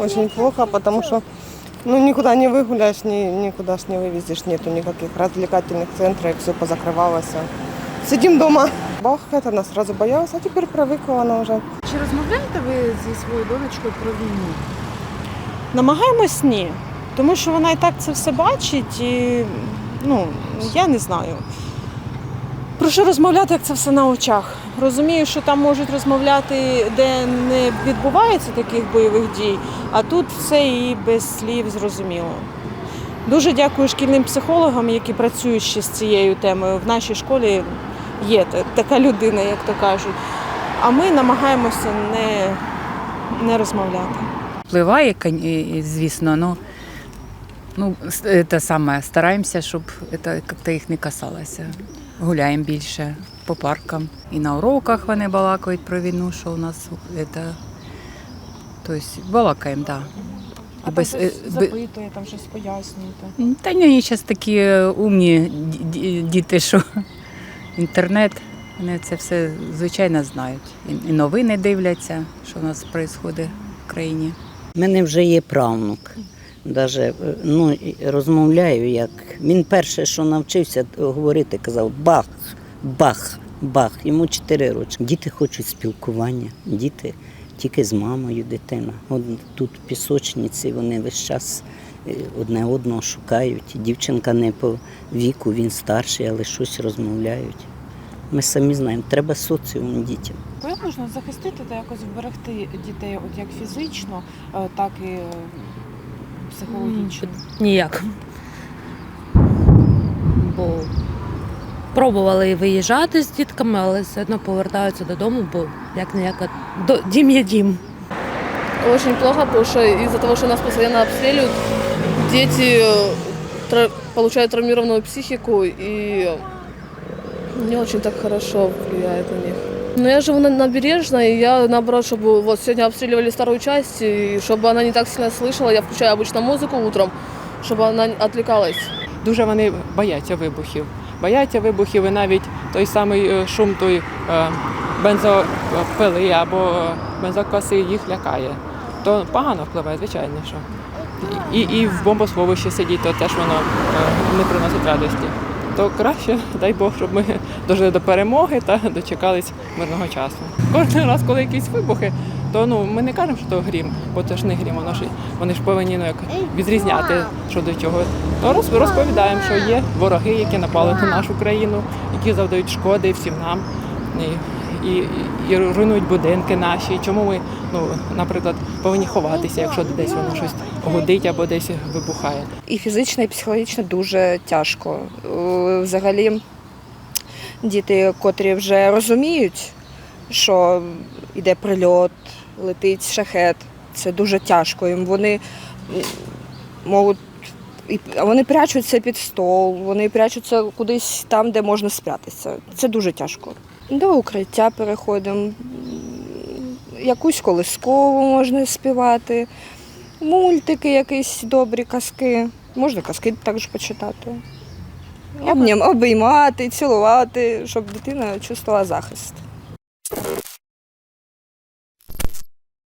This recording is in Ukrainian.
Очень плохо, потому что ну, никуда не выгуляешь, ни, никуда ж не вывезешь, нету никаких развлекательных центров, все позакрывалось. Сидим дома. Бах, это она сразу боялась, а теперь привыкла она уже. Чи розмовляєте ви зі своєю донечкою про війну? Намагаємось ні, тому що вона і так це все бачить, і ну, я не знаю. Про що розмовляти, як це все на очах? Розумію, що там можуть розмовляти, де не відбувається таких бойових дій, а тут все і без слів зрозуміло. Дуже дякую шкільним психологам, які працюють ще з цією темою. В нашій школі є така людина, як то кажуть. А ми намагаємося не, не розмовляти. впливає, звісно, но ну, с- те саме, стараємося, щоб це як-то їх не касалося. Гуляємо більше по паркам. І на уроках вони балакають про війну, що у нас це. Тобто балакаємо, так. А Без- е, запитує, там щось пояснюєте. Та ні, зараз такі е, умні ді- ді- діти, що інтернет, вони це все звичайно знають. І- І новини дивляться, що у нас відбувається в країні. У мене вже є правнук. Даже, е, ну, розмовляю як. Він перше, що навчився говорити, казав бах, бах, бах. Йому 4 роки. Діти хочуть спілкування, діти тільки з мамою дитина. От тут пісочниці вони весь час е, одне одного шукають. Дівчинка не по віку, він старший, але щось розмовляють. Ми самі знаємо, треба соціум дітям. Як можна захистити та якось вберегти дітей, от як фізично, е, так і е, психологічно? Ніяк. Бо пробували виїжджати з дітками, але все одно повертаються додому, бо як не як дім є дім. Очень плохо, потому что из-за того, что нас постоянно обстреливают, дети э, тра- получают травмированную психику и не очень так хорошо влияет на них. Но я живу на набережной, и я наоборот, чтобы вот сегодня обстреливали старую часть, и чтобы она не так сильно слышала, я включаю обычно музыку утром, чтобы она отвлекалась. дуже вони бояться вибухів. Бояться вибухів і навіть той самий е, шум той е, бензопили або е, бензокоси їх лякає. То погано впливає, звичайно, що. І, і в бомбосховищі сидіти, то теж воно е, не приносить радості. То краще, дай Бог, щоб ми дожили до перемоги та дочекались мирного часу. Кожен раз, коли якісь вибухи, то ну ми не кажемо, що то грім, бо це ж не грім, воно ж вони ж повинні ну, як відрізняти що до чого. То роз- розповідаємо, що є вороги, які напали на нашу країну, які завдають шкоди всім нам. І, і, і руйнують будинки наші. Чому ми, ну, наприклад, повинні ховатися, якщо десь воно щось гудить або десь вибухає. і фізично, і психологічно дуже тяжко. Е, Взагалі, діти, котрі вже розуміють, що йде прильот, летить шахет, це дуже тяжко. Їм вони можуть. Вони прячуться під стол, вони прячуться кудись там, де можна спрятатися. Це дуже тяжко. До укриття переходимо, якусь колискову можна співати мультики, якісь добрі казки. Можна казки також почитати. Обнім, обіймати, цілувати, щоб дитина чувствувала захист.